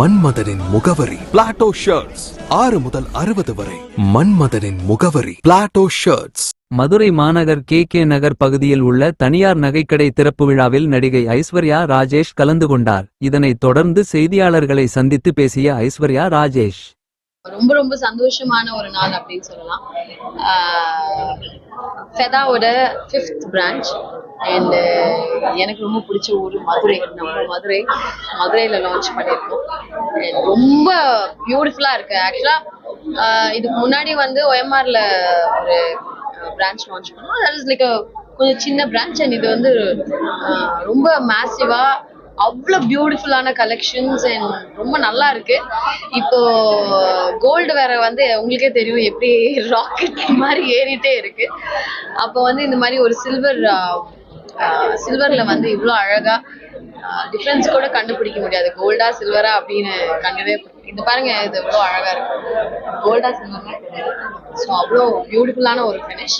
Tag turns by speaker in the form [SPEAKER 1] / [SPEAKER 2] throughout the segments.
[SPEAKER 1] மன்மதனின் முகவரி. Plato shirts ஆறு முதல் அறுபது வரை. மன்மதனின் முகவரி. பிளாட்டோ ஷர்ட்ஸ்
[SPEAKER 2] மதுரை மாநகர் கே கே நகர் பகுதியில் உள்ள தனியார் நகைக்கடை திறப்பு விழாவில் நடிகை ஐஸ்வர்யா ராஜேஷ் கலந்து கொண்டார். இதனைத் தொடர்ந்து செய்தியாளர்களை சந்தித்து பேசிய ஐஸ்வர்யா ராஜேஷ்.
[SPEAKER 3] ரொம்ப ரொம்ப சந்தோஷமான ஒரு நாள் அப்படின்னு சொல்லலாம். ஃபெதாவோட ஃபிஃப்த் பிரான்ச் அண்ட் uh, எனக்கு ரொம்ப பிடிச்ச ஊர் மதுரை. நம்ம மதுரை மதுரையில் லான்ச் பண்ணியிருக்கோம். ரொம்ப பியூட்டிஃபுல்லாக இருக்கு. ஆக்சுவலாக இதுக்கு முன்னாடி வந்து ஒயம்ஆரில் ஒரு பிரான்ச் லான்ச் பண்ணோம். தட் இஸ் லைக் கொஞ்சம் சின்ன பிரான்ச் அண்ட் இது வந்து ரொம்ப மேசிவாக அவ்வளோ பியூட்டிஃபுல்லான கலெக்ஷன்ஸ் அண்ட் ரொம்ப நல்லா இருக்கு. இப்போ கோல்டு வேற வந்து உங்களுக்கே தெரியும் எப்படி ராக்கெட் மாதிரி ஏறிட்டே இருக்கு. அப்போ வந்து இந்த மாதிரி ஒரு சில்வர் சில்வர்ல வந்து இவ்வளோ அழகா டிஃப்ரென்ஸ் கூட கண்டுபிடிக்க முடியாது. கோல்டா சில்வரா அப்படின்னு கண்டவே இது பாருங்க இது எவ்வளோ அழகா இருக்கு. கோல்டா சில்வர்னா ஸோ அவ்வளோ பியூட்டிஃபுல்லான ஒரு ஃபினிஷ்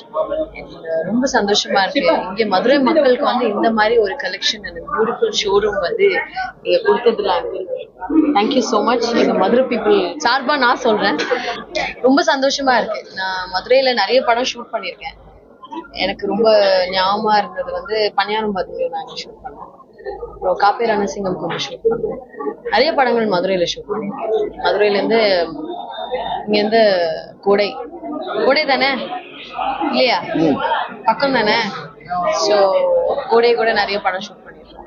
[SPEAKER 3] ரொம்ப சந்தோஷமா இருக்கு. இங்க மதுரை மக்களுக்கு வந்து இந்த மாதிரி ஒரு கலெக்ஷன் அந்த பியூட்டிஃபுல் ஷோரூம் வந்து நீங்க கொடுத்ததுல தேங்க்யூ ஸோ மச் எங்க மதுரை பீப்புள் சார்பா நான் சொல்றேன். ரொம்ப சந்தோஷமா இருக்கு. நான் மதுரையில நிறைய படம் ஷூட் பண்ணியிருக்கேன். எனக்கு ரொம்ப ஞாபகமா இருந்தது வந்து பணியாரம் பதிவு நாங்க ஷூட் பண்ணோம் அப்புறம் காப்பே ரணசிங்கம் கொஞ்சம் ஷூட் பண்ணோம் நிறைய படங்கள் மதுரையில ஷூட் பண்ணியிருக்கேன் மதுரையில இருந்து இங்க இருந்து கோடை கோடை தானே இல்லையா பக்கம் தானே ஸோ கோடை கூட நிறைய படம் ஷூட் பண்ணியிருக்கோம்